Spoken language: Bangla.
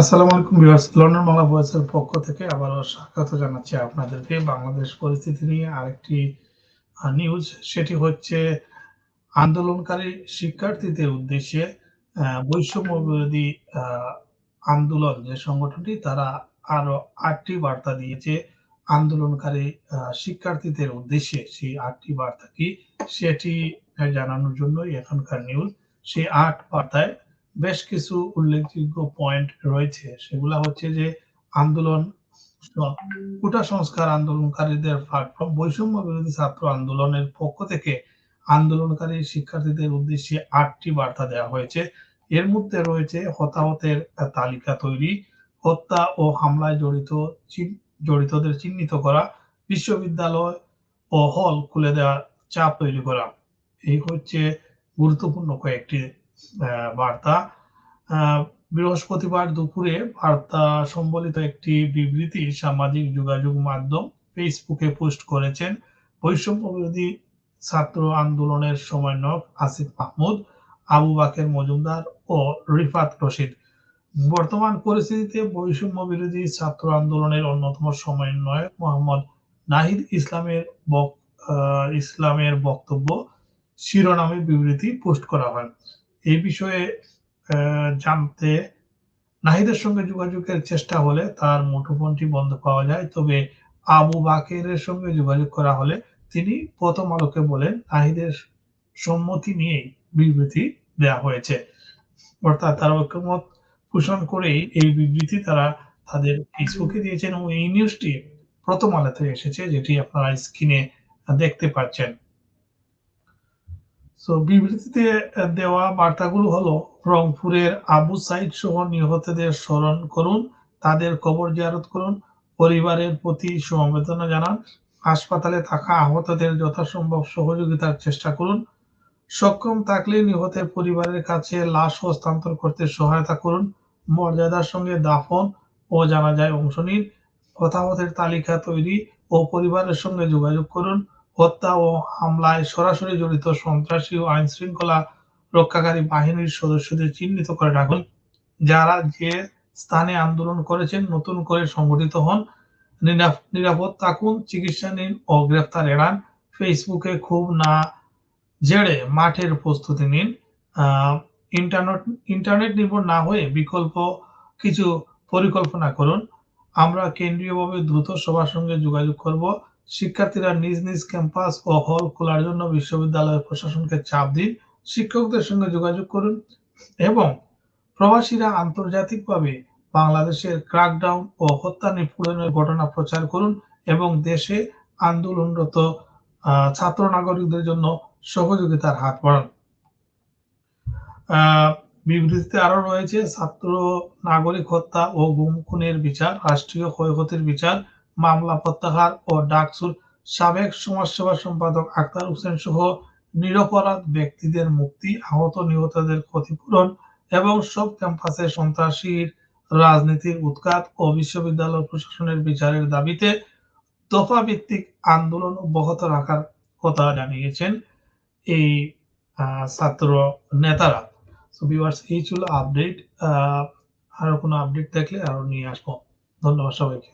আসসালামু আলাইকুম ভিউয়ার্স, লন্ডন বাংলা ভয়েসের পক্ষ থেকে আবারও স্বাগত জানাচ্ছি আপনাদেরকে। বাংলাদেশ পরিস্থিতি নিয়ে আরেকটি নিউজ সেটি হচ্ছে আন্দোলনকারী শিক্ষার্থীদের উদ্দেশ্যে বৈষম্য বিরোধী আন্দোলন যে সংগঠনটি, তারা আরও আটটি বার্তা দিয়েছে আন্দোলনকারী শিক্ষার্থীদের উদ্দেশ্যে। সেই আটটি বার্তা কি, সেটি জানানোর জন্যই এখনকার নিউজ সেই আট বার্তায় বেশ কিছু উল্লেখযোগ্য পয়েন্ট রয়েছে। সেগুলা হচ্ছে যে, আন্দোলন কোটা সংস্কার আন্দোলনকারীদের প্ল্যাটফর্ম বৈষম্য বিরোধী ছাত্র আন্দোলনের পক্ষ থেকে আন্দোলনকারী শিক্ষার্থীদের উদ্দেশ্যে আটটি বার্তা দেওয়া হয়েছে। এর মধ্যে রয়েছে হতাহতের তালিকা তৈরি, হত্যা ও হামলায় জড়িত জড়িতদের চিহ্নিত করা, বিশ্ববিদ্যালয় ও হল খুলে দেওয়ার চাপ তৈরি করা। এই হচ্ছে গুরুত্বপূর্ণ কয়েকটি বার্তা। বৃহস্পতিবার দুপুরে বার্তা সম্বলিত একটি বিবৃতি সামাজিক যোগাযোগ মাধ্যম ফেসবুকে পোস্ট করেছেন বৈষম্য বিরোধী ছাত্র আন্দোলনের সমন্বয়ক আসিফ মাহমুদ, আবু বাকের মজুমদার ও রিফাত রশিদ। বর্তমান পরিস্থিতিতে বৈষম্য বিরোধী ছাত্র আন্দোলনের অন্যতম সমন্বয়ক মোহাম্মদ নাহিদ ইসলামের ইসলামের বক্তব্য শিরোনামে বিবৃতি পোস্ট করা হয়। এই বিষয়ে জানতে নাহিদের সঙ্গে যোগাযোগের চেষ্টা হলে তার মুঠোফোনটি বন্ধ পাওয়া যায়। তবে আবু বাকেরের সঙ্গে যোগাযোগ করা হলে তিনি প্রথম আলোকে বলেন, নাহিদের সম্মতি নিয়েই বিবৃতি দেওয়া হয়েছে। অর্থাৎ তারা ঐক্যমত পোষণ করেই এই বিবৃতি তারা তাদের ফেসবুকে দিয়েছেন এবং এই নিউজটি প্রথম আলোতে এসেছে, যেটি আপনারা স্ক্রিনে দেখতে পাচ্ছেন। তো বিবৃতিতে দেওয়া বার্তাগুলো হলো, রংপুরের আবু সাইদ সহ নিহতদের স্মরণ করুন, তাদের কবর জিয়ারত করুন, পরিবারের প্রতি সমবেদনা জানান, হাসপাতালে থাকা আহতদের যথাসম্ভব সহযোগিতার চেষ্টা করুন, সক্ষম থাকলে নিহতের পরিবারের কাছে লাশ হস্তান্তর করতে সহায়তা করুন, মর্যাদার সঙ্গে দাফন ও জানাজায় অংশ নিন, হতাহতের তালিকা তৈরি ও পরিবারের সঙ্গে যোগাযোগ করুন হত্যা ও হামলায় সরাসরি জড়িত সন্ত্রাসী ও আইন শৃঙ্খলা রক্ষাকারী বাহিনীর সদস্যদের চিহ্নিত করে রাখুন যারা যে স্থানে আন্দোলন করেছেন, নতুন করে সংগঠিত হন নিরাপদ থাকুন, চিকিৎসা নিন ও গ্রেফতার এড়ান, ফেসবুকে খুব না জেড়ে মাঠের প্রস্তুতি নিন। ইন্টারনেট ইন্টারনেট নির্ভর না হয়ে বিকল্প কিছু পরিকল্পনা করুন। আমরা কেন্দ্রীয়ভাবে দ্রুত সবার সঙ্গে যোগাযোগ করব। শিক্ষার্থীরা নিজ নিজ ক্যাম্পাস ও হল খোলার জন্য বিশ্ববিদ্যালয়ের প্রশাসনকে চাপ দিন, শিক্ষকদের সঙ্গে যোগাযোগ করুন এবং প্রবাসীরা আন্তর্জাতিকভাবে বাংলাদেশের ক্রাকডাউন ও হত্যা নিপীড়নের ঘটনা প্রচার করুন এবং দেশে আন্দোলনরত ছাত্র নাগরিকদের জন্য সহযোগিতার হাত বাড়ান। বিবৃতিতে আরও রয়েছে, ছাত্র নাগরিক হত্যা ও গুম খুনের বিচার, রাষ্ট্রীয় ক্ষয়ক্ষতির বিচার মামলা প্রত্যাহার ও ডাকসুর সাবেক সমাজসেবা সম্পাদক আক্তার হোসেন সহ নিরপরাধ ব্যক্তিদের মুক্তি, আহত নিহতদের ক্ষতিপূরণ এবং সব ক্যাম্পাসে সন্ত্রাসীর রাজনীতির উৎখাত ও বিশ্ববিদ্যালয় প্রশাসনের বিচারের দাবিতে দফা ভিত্তিক আন্দোলন অব্যাহত রাখার কথা জানিয়েছেন এই ছাত্র নেতারা। সো ভিউয়ার্স এই ছিল আপডেট আরও কোনো আপডেট দেখলে আরও নিয়ে আসব। ধন্যবাদ সবাইকে।